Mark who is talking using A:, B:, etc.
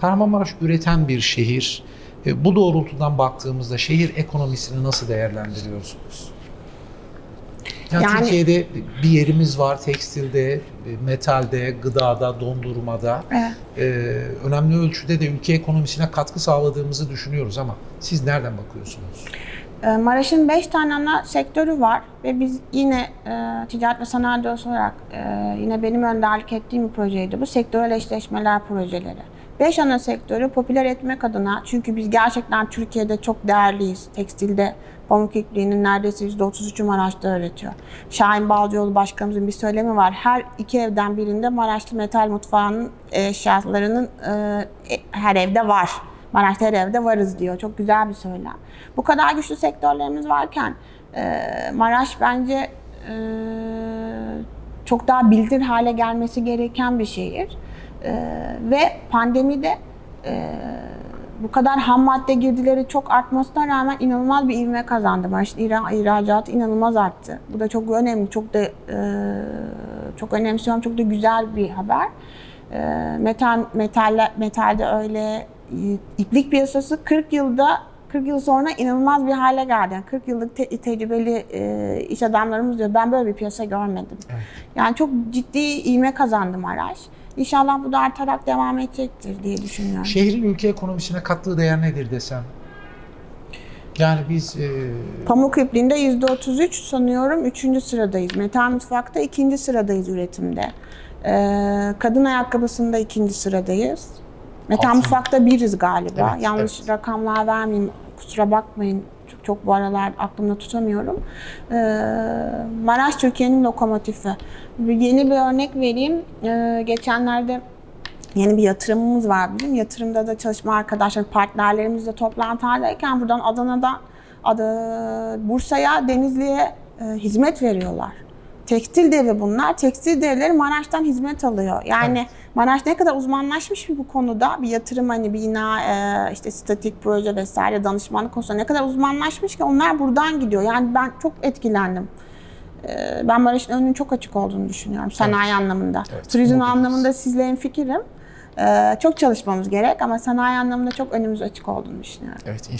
A: Kahramanmaraş üreten bir şehir. E, Bu doğrultudan baktığımızda şehir ekonomisini nasıl değerlendiriyorsunuz? Yani,
B: Yani-
A: Türkiye'de bir yerimiz var tekstilde, e, metalde, gıdada, dondurmada.
B: Evet.
A: E, önemli ölçüde de ülke ekonomisine katkı sağladığımızı düşünüyoruz ama siz nereden bakıyorsunuz?
B: Ee, Maraş'ın 5 tane ana sektörü var ve biz yine e, ticaret ve sanayi odası olarak e, yine benim önderlik ettiğim bir projeydi bu sektörel eşleşmeler projeleri. 5 ana sektörü popüler etmek adına çünkü biz gerçekten Türkiye'de çok değerliyiz. Tekstilde pamuk ipliğinin neredeyse %33'ü Maraş'ta üretiyor. Şahin Balcıoğlu Başkanımızın bir söylemi var. Her iki evden birinde Maraşlı metal mutfağının eşyalarının e, e, her evde var. Maraş'ta her evde varız diyor. Çok güzel bir söylem. Bu kadar güçlü sektörlerimiz varken e, Maraş bence e, çok daha bildir hale gelmesi gereken bir şehir. E, ve pandemide e, bu kadar ham madde girdileri çok artmasına rağmen inanılmaz bir ivme kazandı. Maraş'ın ihra- ihracatı inanılmaz arttı. Bu da çok önemli, çok da e, çok önemsiyorum, çok da güzel bir haber. E, metal metal metalde öyle e, iplik piyasası 40 yılda 40 yıl sonra inanılmaz bir hale geldi. Yani 40 yıllık te- tecrübeli e, iş adamlarımız diyor ben böyle bir piyasa görmedim.
A: Evet.
B: Yani çok ciddi ivme kazandı Maraş. İnşallah bu da artarak devam edecektir diye düşünüyorum.
A: Şehrin ülke ekonomisine kattığı değer nedir desem? Yani biz e,
B: Pamuk ipliğinde %33 sanıyorum 3. sıradayız. Metal mutfakta 2. sıradayız üretimde. Ee, kadın ayakkabısında 2. sıradayız. Metal
A: Altın.
B: mutfakta biriz galiba.
A: Evet,
B: Yanlış
A: evet.
B: rakamlar vermeyeyim. Kusura bakmayın. Çok, çok bu aralar aklımda tutamıyorum. Ee, Maraş Türkiye'nin lokomotifi. Yeni bir örnek vereyim. Ee, geçenlerde yeni bir yatırımımız var bizim. Yatırımda da çalışma arkadaşlar, partnerlerimizle toplantı halindeyken buradan Adana'da Adı, Bursa'ya, Denizli'ye e, hizmet veriyorlar. Tekstil devi bunlar. Tekstil devleri Maraş'tan hizmet alıyor. Yani
A: Evet.
B: Maraş ne kadar uzmanlaşmış bir bu konuda bir yatırım hani bina e, işte statik proje vesaire danışmanlık konusunda ne kadar uzmanlaşmış ki onlar buradan gidiyor. Yani ben çok etkilendim. E, Ben Maraş'ın önünün çok açık olduğunu düşünüyorum sanayi anlamında.
A: Evet,
B: Turizm
A: mobilyiz.
B: anlamında sizle fikrim. Çok çalışmamız gerek ama sanayi anlamında çok önümüz açık olduğunu düşünüyorum.
A: evet inşallah